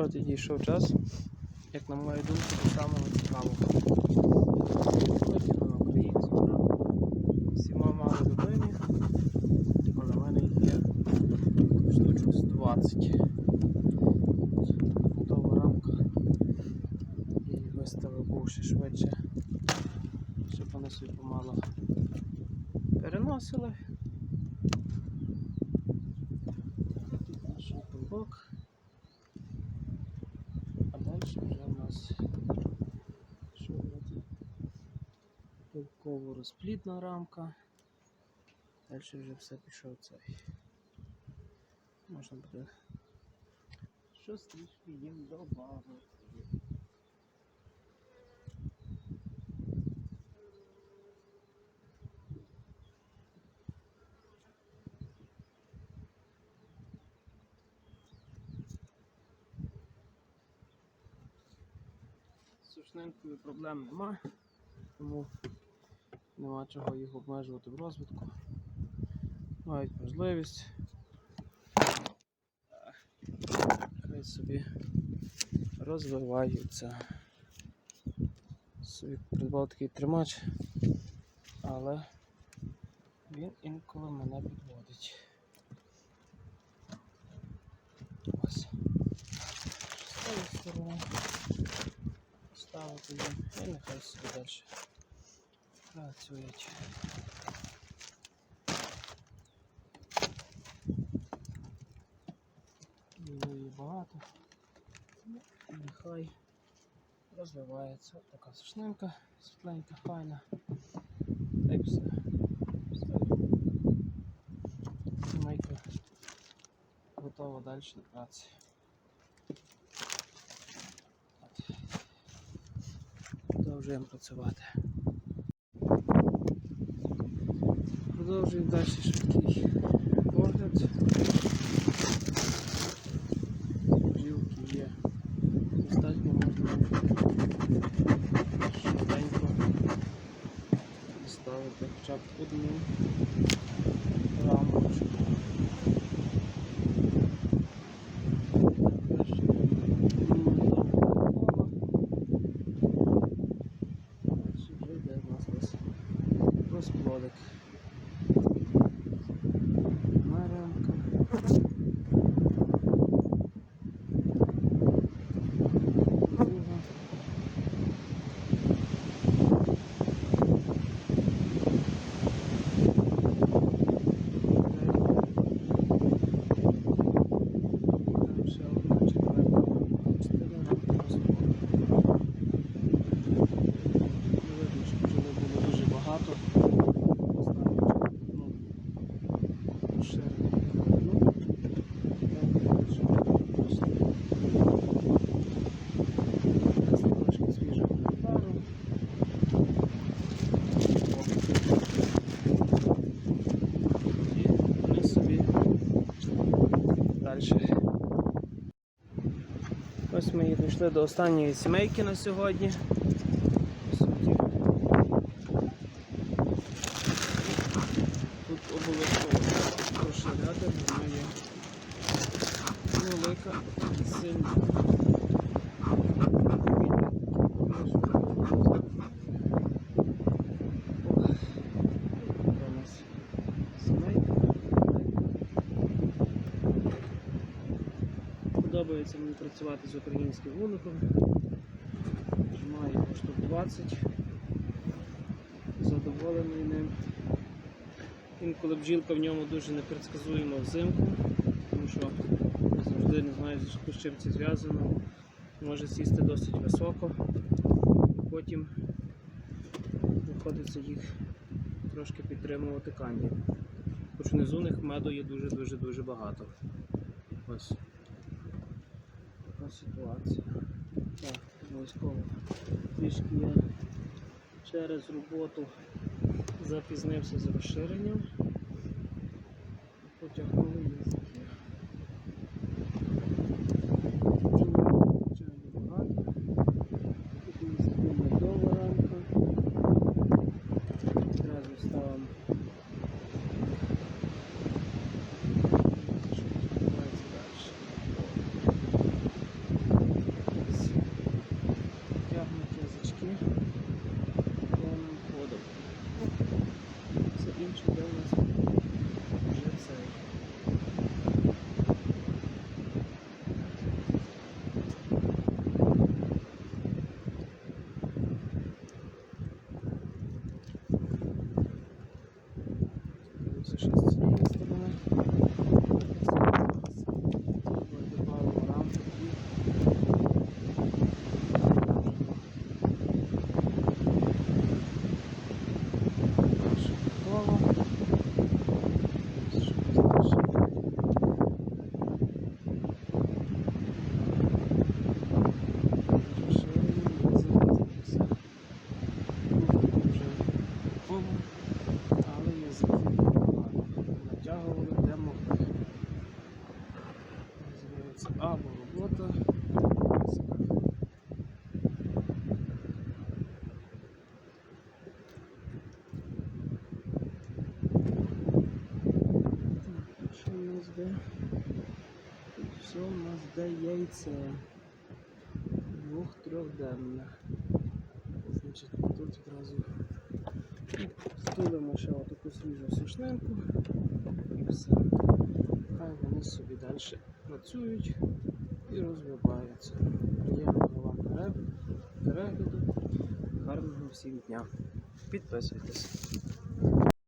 От і дійшов час, як на мою думку, до самого цікавого. Всіма мало любимі, але мене є штучок з 20. Готова рамка. І виставив був ще швидше, щоб вони собі помало переносили. Наш бок. А далі вже у нас що Полково розплідна рамка. Далі вже все пішов цей. Можна буде щось трішки їм добавити. Сушнинкою проблем нема, тому нема чого їх обмежувати в розвитку. Мають можливість. Хай собі розвиваються. Собі придбав такий тримач, але він інколи мене підводить. ставити їм і нехай собі далі працюють. Її багато. Ну, і Нехай розвивається От така сушнинка, світленька, файна. Та й все. Все. Сімейка готова далі до праці. Продовжуємо працювати. Продовжуємо далі швидкий погляд. Бджілки є. Достатньо можна швиденько ставити хоча б одну Ось ми і дійшли до останньої сімейки на сьогодні. Тут обов'язково розширяти, бо вона є велика сильна. Така у нас сімейка. Подобається мені працювати з українським вуликом. Маю його штук 20. Задоволений ним. Інколи бджілка в ньому дуже непредсказуема взимку, тому що я завжди не знаю, з чим це зв'язано. Може сісти досить високо, потім приходиться їх трошки підтримувати канді. Хоч внизу них меду є дуже-дуже дуже багато. Ось така ситуація. Так, обов'язково трішки я через роботу запізнився з розширенням. Потягнули язики. щось. Все у нас де яйце. Двох-трьохденне. Значить, тут одразу стулимо ще отаку свіжу сушнинку і все. Хай вони собі далі працюють і розвиваються. Приємного вам перегляду. гарного всім дня. Підписуйтесь.